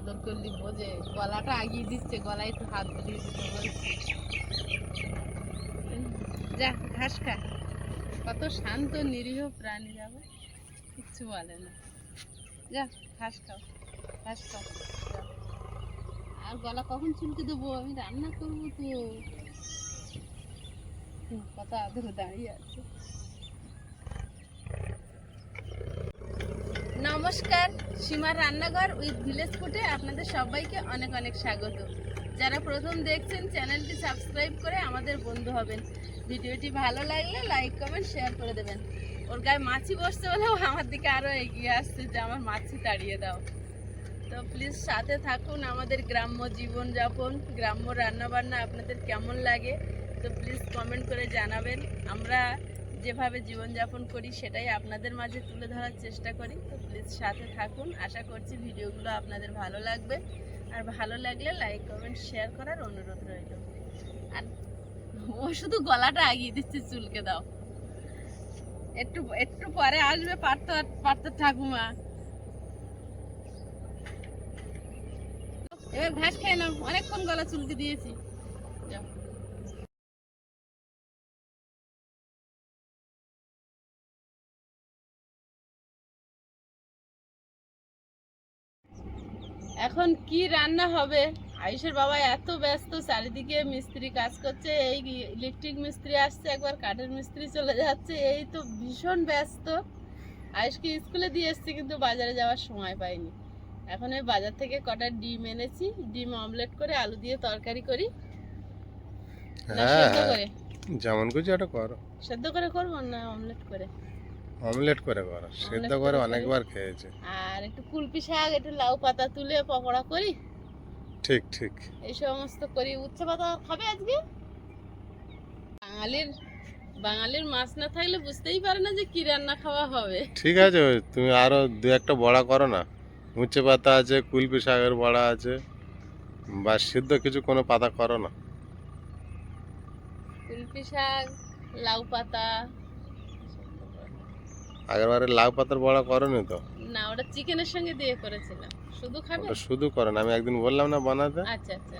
আদর করলি বোঝে গলাটা আগিয়ে দিচ্ছে, গলায় একটু হাত দিয়ে দিতে বলছি। যা, ঘাস খা। কত শান্ত, নিরীহ প্রাণী যাবে কিচ্ছু বলে না। যা, ঘাস খাও ঘাস খাও। আর গলা কখন চুলকে দেবো? আমি রান্না করব তো। কত আদরে দাঁড়িয়ে আছে। নমস্কার, সীমার রান্নাঘর উইথ ভিলেজ ফুটে আপনাদের সবাইকে অনেক অনেক স্বাগত। যারা প্রথম দেখছেন, চ্যানেলটি সাবস্ক্রাইব করে আমাদের বন্ধু হবেন। ভিডিওটি ভালো লাগলে লাইক, কমেন্ট, শেয়ার করে দেবেন। ওর গায়ে মাছি বসতে হলেও আমার দিকে আরও এগিয়ে আসছে যে আমার মাছি তাড়িয়ে দাও। তো প্লিজ সাথে থাকুন আমাদের গ্রাম্য জীবনযাপন, গ্রাম্য রান্নাবান্না আপনাদের কেমন লাগে? তো প্লিজ কমেন্ট করে জানাবেন। আমরা যেভাবে জীবনযাপন করি সেটাই আপনাদের মাঝে তুলে ধরার চেষ্টা করি। তো প্লিজ সাথে থাকুন। আশা করছি ভিডিওগুলো আপনাদের ভালো লাগবে। আর ভালো লাগলে লাইক কমেন্ট শেয়ার করার অনুরোধ রইল। আর ও শুধু গলাটা আগিয়ে দিচ্ছে, চুলকে দাও। একটু একটু পরে আসবে পার্থ পার্থ ঠাকুমা। এবার ঘাস খেয়ে নাও। অনেকক্ষণ গলা চুলকে দিয়েছি। এখন কি রান্না হবে? আয়ুষের বাবা এত ব্যস্ত চারিদিকে মিস্ত্রি কাজ করছে এই ইলেকট্রিক মিস্ত্রি আসছে একবার কাঠের মিস্ত্রি চলে যাচ্ছে এই তো ভীষণ ব্যস্ত। আয়ুষকে স্কুলে দিয়ে এসছি কিন্তু বাজারে যাওয়ার সময় পাইনি। এখন ওই বাজার থেকে কটা ডিম এনেছি ডিম অমলেট করে আলু দিয়ে তরকারি করি। হ্যাঁ করে? যেমন কিছু একটা করো। সেদ্ধ করে করব না অমলেট করে? অমলেট করে করো সেদ্ধ করে অনেকবার খেয়েছে। আর একটু কুলপি শাক একটু লাউ পাতা তুলে পকোড়া করি। ঠিক ঠিক। এই সমস্ত করি। উচ্ছে পাতা খাবে আজকে? বাঙালির বাঙালির মাছ না থাকলে বুঝতেই পারে না যে কি রান্না খাওয়া হবে। ঠিক আছে তুমি আরও দু একটা বড়া করো না। উচ্ছে পাতা আছে কুলপি শাকের বড়া আছে বা সিদ্ধ কিছু কোনো পাতা করো না। কুলপি শাক লাউ পাতা আগের বারে লাউ পাতার বড়া করো নি তো। না ওটা চিকেনের সঙ্গে দিয়ে করেছিলাম। শুধু খাবে? ওটা শুধু করো না আমি একদিন বললাম না বানাতে। আচ্ছা আচ্ছা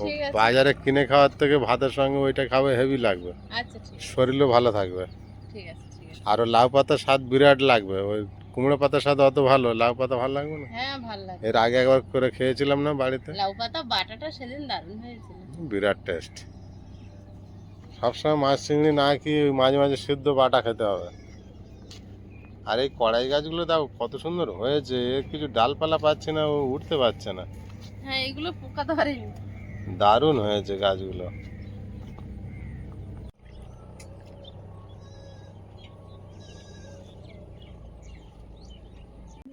ও ঠিক আছে। বাজারে কিনে খাওয়ার থেকে ভাতের সঙ্গে ওইটা খাবে হেভি লাগবে। আচ্ছা ঠিক আছে। শরীরও ভালো থাকবে। ঠিক আছে ঠিক আছে। আরও লাউ পাতার স্বাদ বিরাট লাগবে। ওই কুমড়ো পাতার স্বাদ অত ভালো লাউ পাতা ভালো লাগবে না? হ্যাঁ ভালো লাগে। এর আগে একবার করে খেয়েছিলাম না বাড়িতে? লাউ পাতা বাটাটা সেদিন দারুণ হয়েছিল। বিরাট টেস্ট। সবসময় মাছ চিংড়ি না কি মাঝে মাঝে সিদ্ধ বাটা খেতে হবে। আর এই কড়াই গাছগুলো দাও কত সুন্দর হয়েছে। কিছু ডালপালা পাচ্ছে না ও উঠতে পারছে না। হ্যাঁ এগুলো পোকা ধরেনি দারুণ হয়েছে গাছগুলো।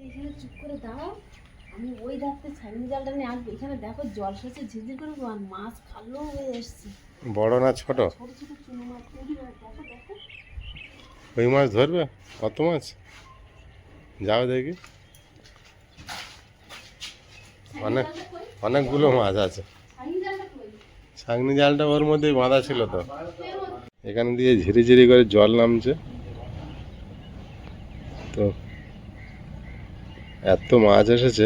এখানে চুপ করে দাঁড়াও। আমি ওই রাত্রে জালটা নিয়ে আসব। এখানে দেখো জল সেচে ঝিঝির করে আর মাছ খালো হয়ে এসছে। বড় না ছোট? ছোট ছোট চুনো মাছ দেখো দেখো। ওই মাছ ধরবে? কত মাছ? যাও দেখি। অনেক, অনেকগুলো মাছ আছে। ছাগনি জালটা ওর মধ্যেই বাঁধা ছিল তো। এখান দিয়ে ঝিরি ঝিরি করে জল নামছে। তো এত মাছ এসেছে।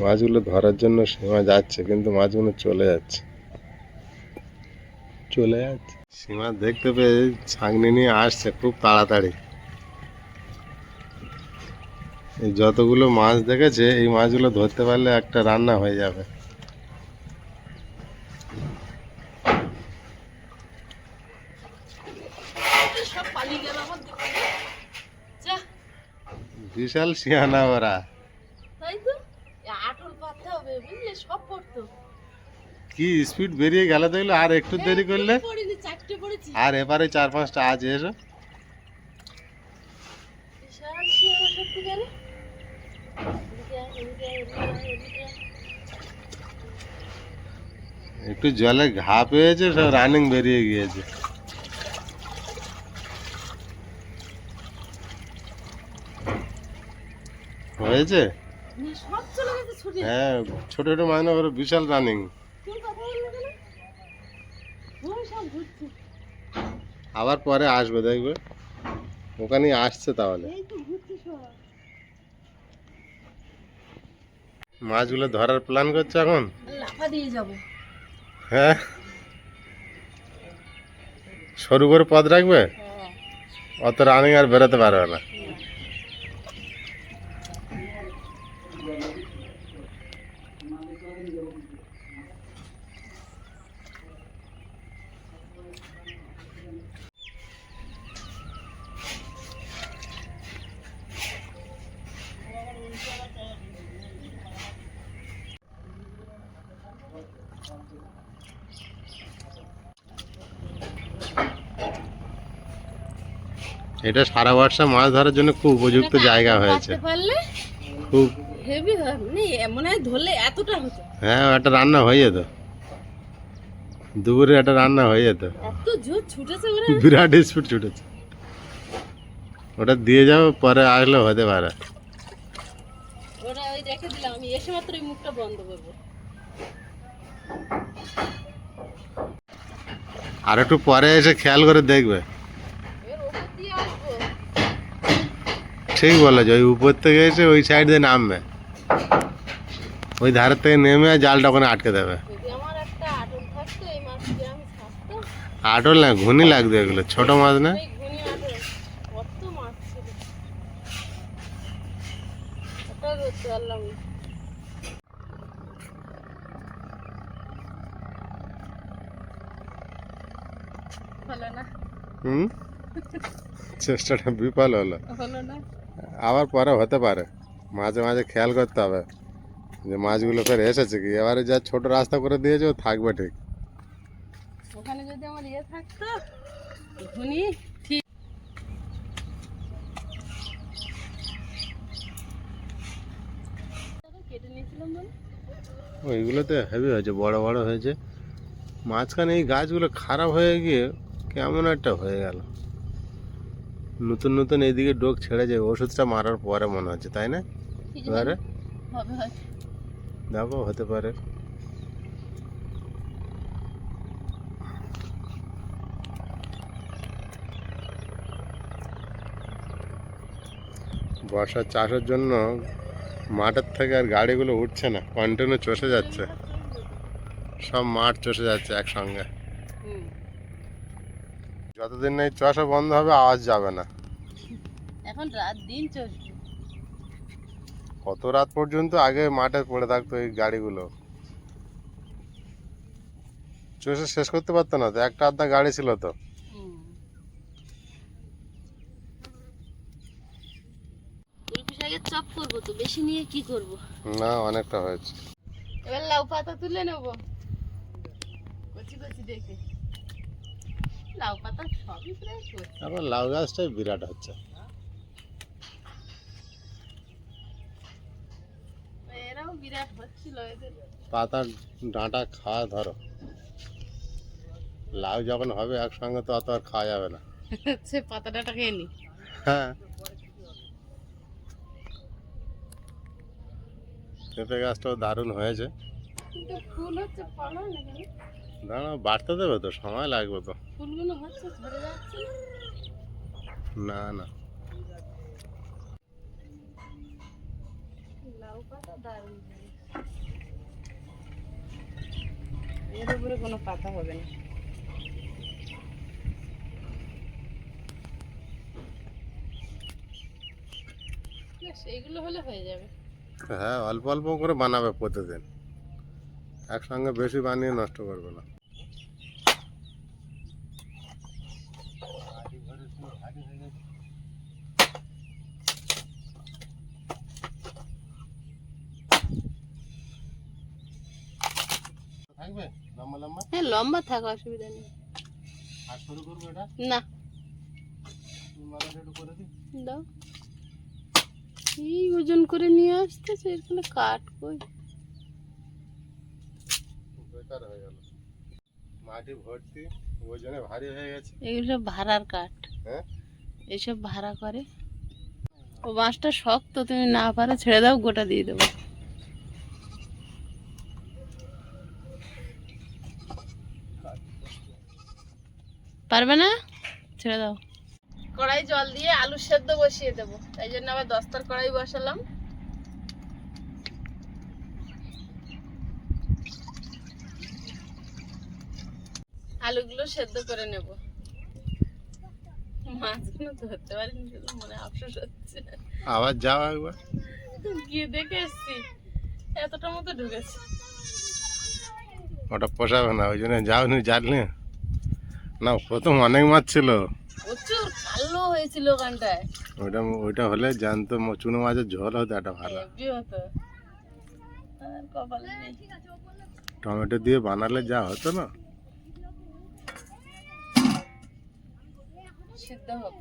মাছগুলো ধরার জন্য সীমা যাচ্ছে, কিন্তু মাছগুলো চলে যাচ্ছে। চলে যাচ্ছে। সীমা দেখতে পেয়ে ছাগনি নিয়ে আসছে খুব তাড়াতাড়ি। এই যতগুলো মাছ দেখেছে এই মাছগুলো ধরতে পারলে একটা রান্না হয়ে যাবে। বিশাল শিয়ানা ওরা। কি স্পিড বেরিয়ে গেল দেখলে? আর একটু দেরি করলে? আর এবারে চার পাঁচটা আছে এসো। একটু জলে ঘা পেয়েছে সব রানিং বেরিয়ে গিয়েছে। হয়েছে? হ্যাঁ ছোট ছোট মাছ না ওরা বিশাল রানিং তুমি কথা বললে কেন ওই সব ঘুরছে আবার পরে আসবে দেখবে। ওখানেই আসছে তাহলে। মাছগুলো ধরার প্ল্যান করছে এখন? লাফা দিয়ে যাব। হ্যাঁ? সরু করে পথ রাখবে? হ্যাঁ। অত রানিং আর বেরোতে পারবে না। এটা সারা বর্ষা মাছ ধরার জন্য খুব উপযুক্ত জায়গা হয়েছে। খুব হেভি হয়। মানে মনে হয় ধরলে এতটা হতো। হ্যাঁ একটা রান্না হয়ে যেত। দুপুরে একটা রান্না হয়ে যেত। এত জোর ছুটেছে ওরা বিরাট স্পিড ছুটেছে। ওটা দিয়ে যাব পরে আসলে হতে পারে। ওরা ওই রেখে দিলাম আমি এসে মাত্র এই মুখটা বন্ধ করব। আর একটু পরে এসে খেয়াল করে দেখবে এবার ওপর দিয়ে আসব ঠিক বলেছ ওই উপর থেকে এসে ওই সাইড দিয়ে নামবে। ওই ধারের থেকে নেমে জালটা ওখানে আটকে দেবে। যদি আমার একটা আটল থাকতো এই মাছ দিয়ে আমি ছাড়তাম। আটল না ঘুনি লাগবে এগুলো ছোট মাছ না? হুম? চেষ্টাটা বিফল হলো। হলো না? আবার পরে হতে পারে। মাঝে মাঝে খেয়াল করতে হবে যে মাছগুলো ফের এসেছে কি? এবারে যা ছোট রাস্তা করে দিয়েছে ও থাকবে ঠিক। ওখানে যদি আমার ইয়ে থাকতো ঠিক। ওইগুলোতে হেভি হয়েছে বড় বড় হয়েছে। মাঝখানে এই গাছগুলো খারাপ হয়ে গিয়ে কেমন একটা হয়ে গেল। নতুন নতুন এইদিকে ডোক ছেড়ে যায় ওষুধটা মারার পরে মনে হচ্ছে তাই না? এবারে? দেখো হতে পারে। বর্ষার চাষের জন্য মাঠের থেকে আর গাড়িগুলো উঠছে না কন্টিনিউ চষে যাচ্ছে। সব মাঠ চষে যাচ্ছে একসঙ্গে। হুম। যতদিন এই চষা বন্ধ হবে আওয়াজ যাবে না। এখন রাত দিন চলছে। কত রাত পর্যন্ত আগে মাঠে পড়ে থাকতো এই গাড়িগুলো? চষে শেষ করতে পারতো না তো একটা আধা গাড়ি ছিল তো। চপ করব তো বেশি নিয়ে কি করব? না অনেকটা হয়েছে। এবার লাউ পাতা তুলে নেব। কচি কচি দেখে। লাউ পাতা সবই প্রায় এখন লাউ গাছটাই বিরাট হচ্ছে। এরাও বিরাট হচ্ছিল এদের। পাতার ডাঁটা খাওয়া ধরো। লাউ যখন হবে একসঙ্গে তো অত আর খাওয়া যাবে না। সে পাতাটা খেয়ে নি। হ্যাঁ। পেঁপে গাছটাও দারুণ হয়েছে। কিন্তু ফুল হচ্ছে ফল হয় না কেন দাঁড়া বাড়তে দেবে তো? সময় লাগবে তো। ফুলগুলো হচ্ছে ঝরে যাচ্ছে। না না। না লাউ পাতা দারুণ এর উপরে কোনো পাতা হবে না। সেইগুলো হলে হয়ে যাবে। হ্যাঁ অল্প অল্প করে বানাবে প্রতিদিন। একসঙ্গে বেশি বানিয়ে নষ্ট করবে না। থাকবে লম্বা লম্বা? হ্যাঁ লম্বা থাক অসুবিধা নেই। আর শুরু করব এটা? না। দাও। এই ওজন করে নিয়ে আসতেছে এরকম কাঠ কই? বেকার হয়ে গেল। মাটি ভর্তি ওজনে ভারী হয়ে গেছে। এগুলো ভাড়ার কাঠ। হ্যাঁ? এইসব ভাড়া করে। ও বাঁশটা শক্ত তুমি না পারো ছেড়ে দাও গোটা দিয়ে দেবো। পারবে না? ছেড়ে দাও। কড়াই জল দিয়ে আলু সেদ্ধ বসিয়ে দেব। তাই জন্য আবার দস্তার কড়াই বসালাম। আলুগুলো সেদ্ধ করে নেব। মাছগুলো ধরতে পারিনি হচ্ছে। আবার যাও একবার। গিয়ে দেখে এসছি এতটা মতো ঢুকেছে। ওটা পোষাবে না ওই জন্য যাও নি জানলে। না প্রথম অনেক মাছ ছিল। প্রচুর ভালো হয়েছিল ওখানটায়। ওইটা ওইটা হলে জানতো চুনো মাছের ঝোল হতো একটা ভালো। টমেটো দিয়ে বানালে যা হতো না। সিদ্ধ হোক।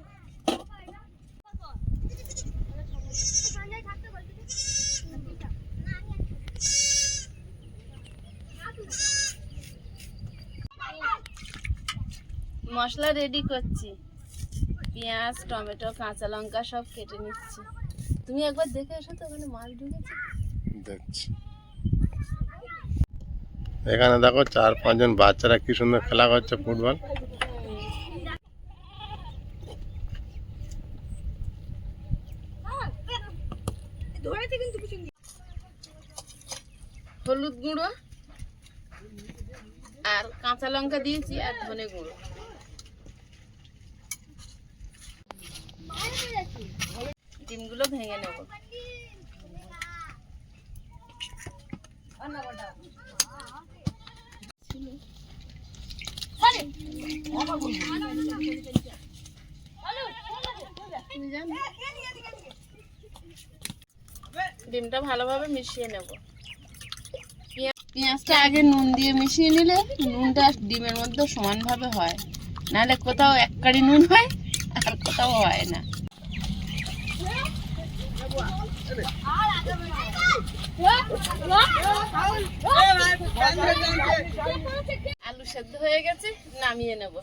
মশলা রেডি করছি। পেঁয়াজ টমেটো কাঁচা লঙ্কা সব কেটে নিচ্ছি। তুমি একবার দেখে এসো তো ওখানে মাছ ঢুকেছে? দেখছি। এখানে দেখো চার পাঁচজন বাচ্চারা কি সুন্দর খেলা করছে ফুটবল। হলুদ গুঁড়ো আর কাঁচা লঙ্কা দিয়েছি আর ধনে গুঁড়ো। ডিমগুলো ভেঙে নেব। ডিমটা ভালোভাবে মিশিয়ে নেব। পেঁয়া- পেঁয়াজটা আগে নুন দিয়ে মিশিয়ে নিলে নুনটা ডিমের মধ্যে সমানভাবে হয়। নাহলে কোথাও এক কারি নুন হয় আর কোথাও হয় না। আলু সেদ্ধ হয়ে গেছে নামিয়ে নেব।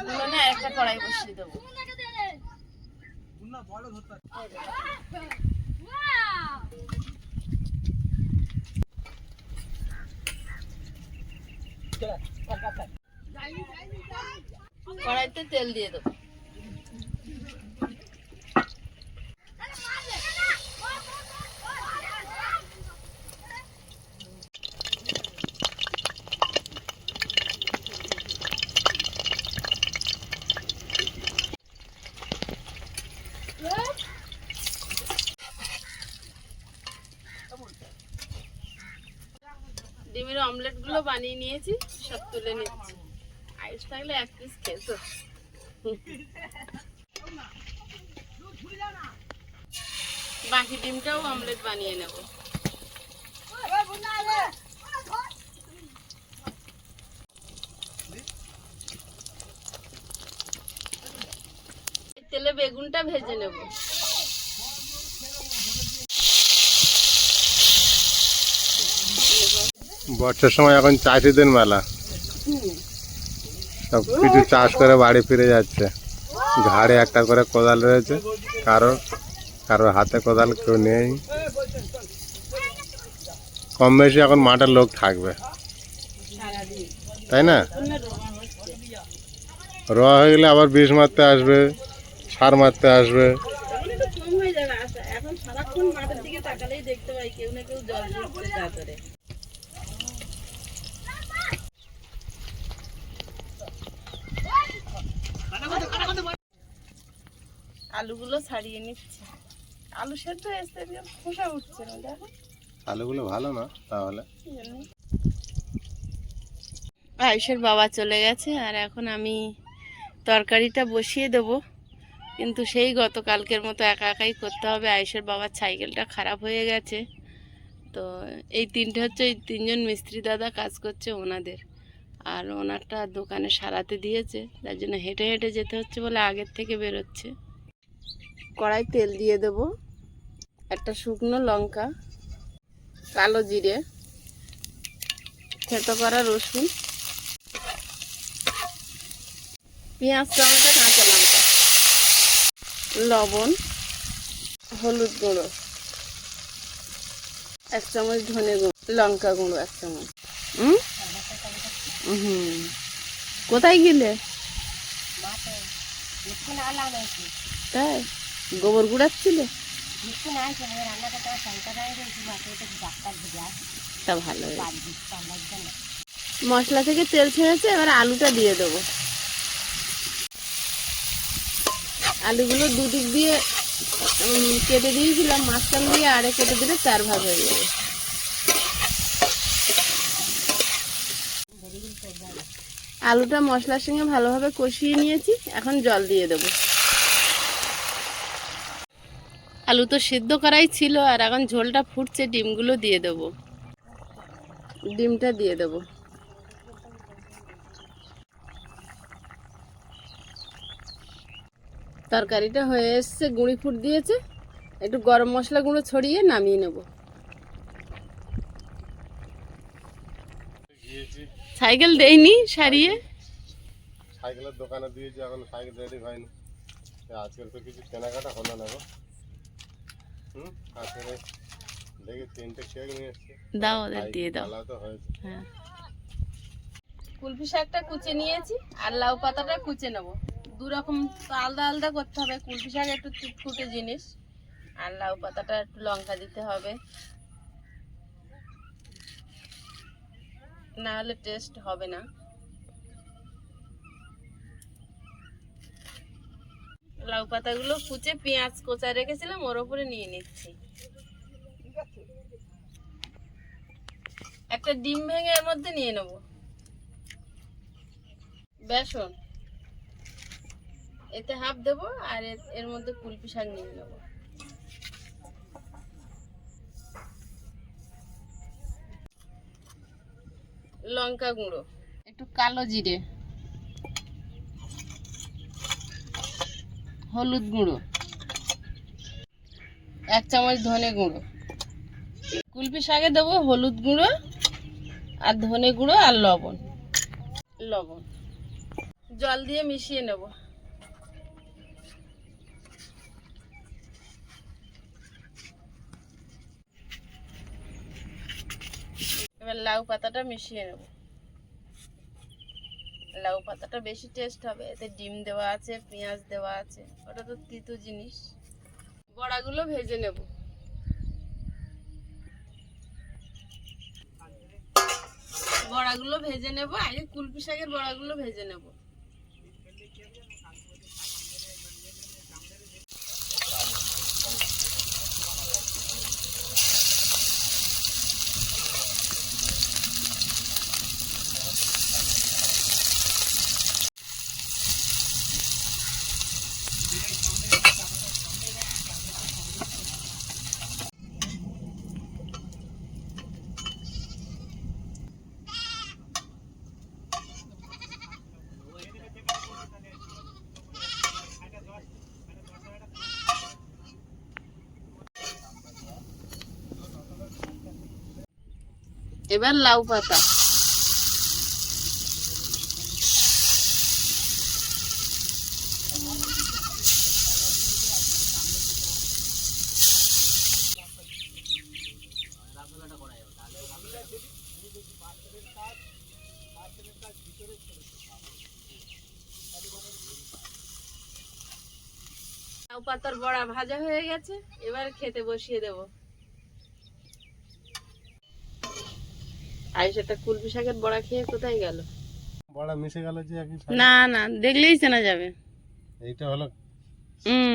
উনুনে একটা কড়াই বসিয়ে দেবো। কড়াইতে তেল দিয়ে দেবো। ডিমের অমলেটগুলো বানিয়ে নিয়েছি, সব তুলে নিচ্ছি। আইস থাকলে এক পিস খেতো বাকি ডিমটাও অমলেট বানিয়ে নেব। তেলে বেগুনটা ভেজে নেব। বর্ষার সময় এখন চাষিদের মেলা। সব কিছু চাষ করে বাড়ি ফিরে যাচ্ছে। ঘাড়ে একটা করে কোদাল রয়েছে। কারও কারও হাতে কোদাল কেউ নেই। কম বেশি এখন মাঠের লোক থাকবে। তাই না? রোয়া হয়ে গেলে আবার বিষ মারতে আসবে সার মারতে আসবে। এখন সারাক্ষণ মাঠের দিকে তাকালেই দেখতে পাই কেউ না কেউ জল দিচ্ছে তারপরে আলুগুলো ছাড়িয়ে নিচ্ছি। আলু সেদ্ধ এসে খোসা উঠছে না দেখো। আলুগুলো ভালো না তাহলে? আয়ুষের বাবা চলে গেছে আর এখন আমি তরকারিটা বসিয়ে দেব। কিন্তু সেই গতকালকের মতো একা একাই করতে হবে আয়ুষের বাবার সাইকেলটা খারাপ হয়ে গেছে। তো এই তিনটে হচ্ছে এই তিনজন মিস্ত্রি দাদা কাজ করছে ওনাদের। আর ওনারটা দোকানে সারাতে দিয়েছে তার জন্য হেঁটে হেঁটে যেতে হচ্ছে বলে আগের থেকে বেরোচ্ছে। কড়াই তেল দিয়ে দেব। একটা শুকনো লঙ্কা কালো জিরে থেতো করা রসুন পেঁয়াজ টমেটো কাঁচা লঙ্কা লবণ হলুদ গুঁড়ো এক চামচ ধনে গুঁড়ো লঙ্কা গুঁড়ো এক চামচ। হুম হুম কোথায় গেলে? তাই? গোবর গুড়াচ্ছিলে? তো ভালো মশলা থেকে তেল ছেড়েছে, এবার আলুটা দিয়ে দেবো। আলুগুলো দুদিক দিয়ে কেটে দিয়েছিলাম, মাঝখান দিয়ে আরে কেটে দিলে চার ভাগ হয়ে যাবে। আলুটা মশলার সঙ্গে ভালোভাবে কষিয়ে নিয়েছি, এখন জল দিয়ে দেবো। আলু তো সিদ্ধ করাই ছিল, আর এখন ঝোলটা ফুটছে, ডিমগুলো দিয়ে দেবো। ডিমটা দিয়ে দেবো। তরকারিটা হয়ে এসছে, গুঁড়ি ফুট দিয়েছে। একটু গরম মশলা গুঁড়ো ছড়িয়ে নামিয়ে নেব। সাইকেল দেইনি সারিয়ে? সাইকেলের দোকানে দিয়েছি, এখন সাইকেল রেডি হয়নি। তা আজকের তো কিছু কেনাকাটা হলো না গো হুম আজকে দেখি তিনটে কেক নিয়ে এসছে দাও ওদের দিয়ে দাও। ভালো হ্যাঁ। কুলপি শাকটা কুচে নিয়েছি আর লাউ পাতাটা কুচে নেব। দু রকম তো আলাদা আলাদা করতে হবে। কুলপি শাক একটু ফুটে জিনিস আর লাউ পাতাটা একটু লঙ্কা দিতে হবে। না হলে টেস্ট হবে না। লাউ পাতাগুলো কুচে পেঁয়াজ কোচা রেখেছিলাম, ওর উপরে নিয়ে নিচ্ছি। একটা ডিম ভেঙে এর মধ্যে নিয়ে নেব। বেসন। এতে হাফ দেবো আর এর মধ্যে কুলপি শাক নিয়ে নেব। লঙ্কা গুঁড়ো। একটু কালো জিরে। হলুদ গুঁড়ো। এক চামচ ধনে গুঁড়ো। কুলপি শাকে দেবো হলুদ গুঁড়ো আর ধনে গুঁড়ো আর লবণ। লবণ। জল দিয়ে মিশিয়ে নেব। এবার লাউ পাতাটা মিশিয়ে নেব। লাউ পাতাটা বেশি টেস্ট হবে। এতে ডিম দেওয়া আছে, পেঁয়াজ দেওয়া আছে। ওটা তো তিতো জিনিস। বড়াগুলো ভেজে নেব। বড়াগুলো ভেজে নেব, আগে কুলপি শাকের বড়াগুলো ভেজে নেব। এবার লাউ পাতা। লাউ পাতার বড়া ভাজা হয়ে গেছে এবার খেতে বসিয়ে দেবো। আয়ুষটা কুলপি শাকের বড়া খেয়ে কোথায় গেল? বড়া মিশে গেল যে একই না না দেখলেই চেনা যাবে। এইটা হলো হুম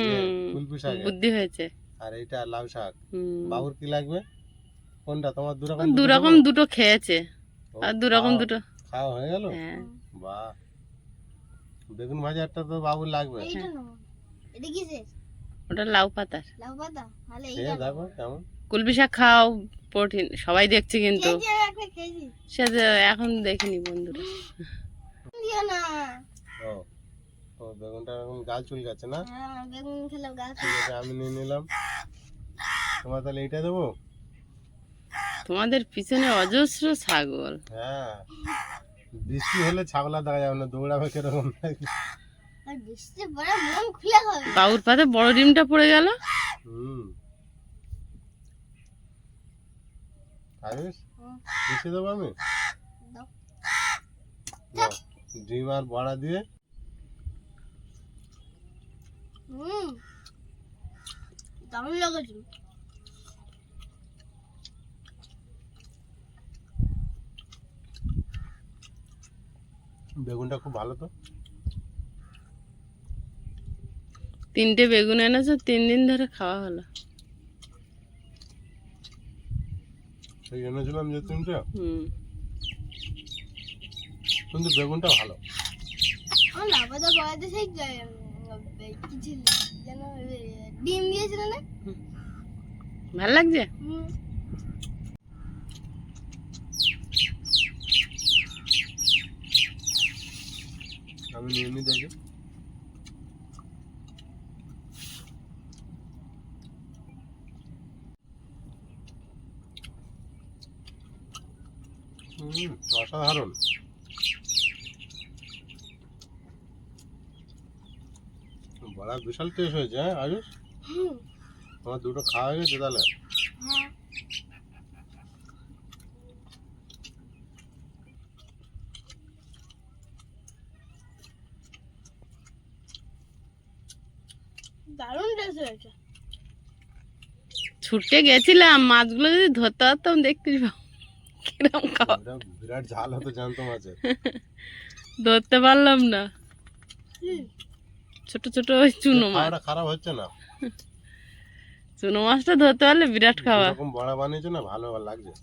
ফুলপি শাক। বুদ্ধি হয়েছে। আর এইটা লাউ শাক। হুম। বাবুর কি লাগবে? কোনটা? তোমার দু রকম দু রকম দুটো খেয়েছে। আর দু রকম দুটো খাওয়া হয়ে গেল? হ্যাঁ। বাহ। বেগুন ভাজাটা তো বাবুর লাগবে। এইটা এটা কিসের ওটা লাউ পাতার। লাউ পাতা? তাহলে খেয়ে দেখো কেমন। কুলপি শাক খাও প্রোটিন সবাই দেখছে কিন্তু। সে যে এখন দেখিনি বন্ধুরা। ও ও বেগুনটা এখন গাল চুল গেছে না? হ্যাঁ বেগুন খেলাম গাছ ঠিক আছে আমি নিয়ে নিলাম। তোমার তাহলে এইটা দেবো? তোমাদের পিছনে অজস্র ছাগল। হ্যাঁ বৃষ্টি হলে ছাগলা দেখা যাবে না দৌড়াবে কীরকম বাবুর পাতে বড় ডিমটা পড়ে গেল। হুম। খাইস। বেশি দেবো আমি ডিম আর বড়া দিয়ে। দারুণ লেগেছে। বেগুনটা খুব ভালো তো। তিনটে বেগুন এনেছো তিন দিন ধরে খাওয়া হলো। সেই এনেছিলাম যে তিনটে। হুম। কিন্তু বেগুনটা ভালো। লাভাদা বয়াতে সেই কি ছিল যেন ডিম দিয়েছিল না? ভালো লাগছে? হুম। আমি নিয়ে নি দেখি। অসাধারণ। বড়া বিশাল টেস্ট হয়েছে হ্যাঁ আয়ুষ? আমার দুটো খাওয়া হয়ে গেছে তাহলে? হ্যাঁ। দারুণ টেস্ট হয়েছে। ছুটে গেছিলাম মাছগুলো যদি ধরতে পারতাম দেখতে কিরম খাওয়া বিরাট ঝাল হতো জানতো মাছের ধরতে পারলাম না। ছোট ছোট ওই চুনো মাছ। খারাপ হচ্ছে না? চুনো মাছটা ধরতে পারলে বিরাট খাওয়া এরকম বড়া বানিয়েছে না ভালো লাগছে।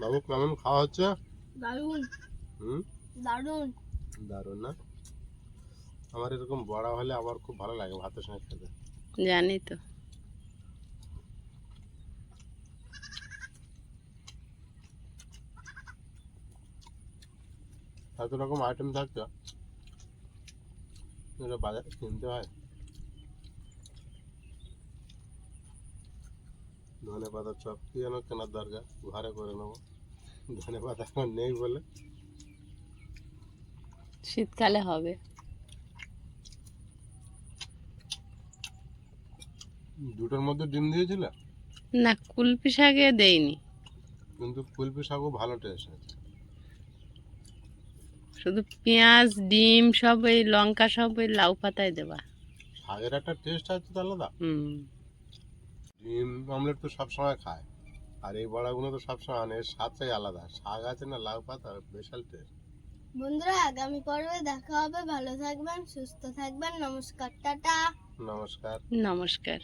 বাবু কেমন খাওয়া হচ্ছে? দারুণ। হুম? দারুণ। দারুণ না? আমার এরকম বড়া হলে আমার খুব ভালো লাগে ভাতের সঙ্গে খেতে। জানি তো। এত রকম আইটেম থাকতো? এটা বাজারে কিনতে হয়। ধনে পাতার চপ কি যেন কেনার দরকার ঘরে করে নেব। ধনে পাতা এখন নেই বলে। শীতকালে হবে। দুটোর মধ্যে ডিম দিয়েছিল? না কুলপি শাকে দেইনি। কিন্তু ফুলপি শাকও ভালো টেস্ট আছে শুধু পেঁয়াজ ডিম সব ওই লঙ্কা সব ওই লাউ পাতায় দেবা। শাকের একটা টেস্ট আছে তো আলাদা। হুম। ডিম অমলেট তো সবসময় খায়। আর এই বড়াগুলো তো সবসময় আনে এর স্বাদটাই আলাদা। শাক আছে না লাউ পাতা স্পেশাল টেস্ট বন্ধুরা আগামী পর্বে দেখা হবে। ভালো থাকবেন সুস্থ থাকবেন। নমস্কার টাটা। নমস্কার। নমস্কার।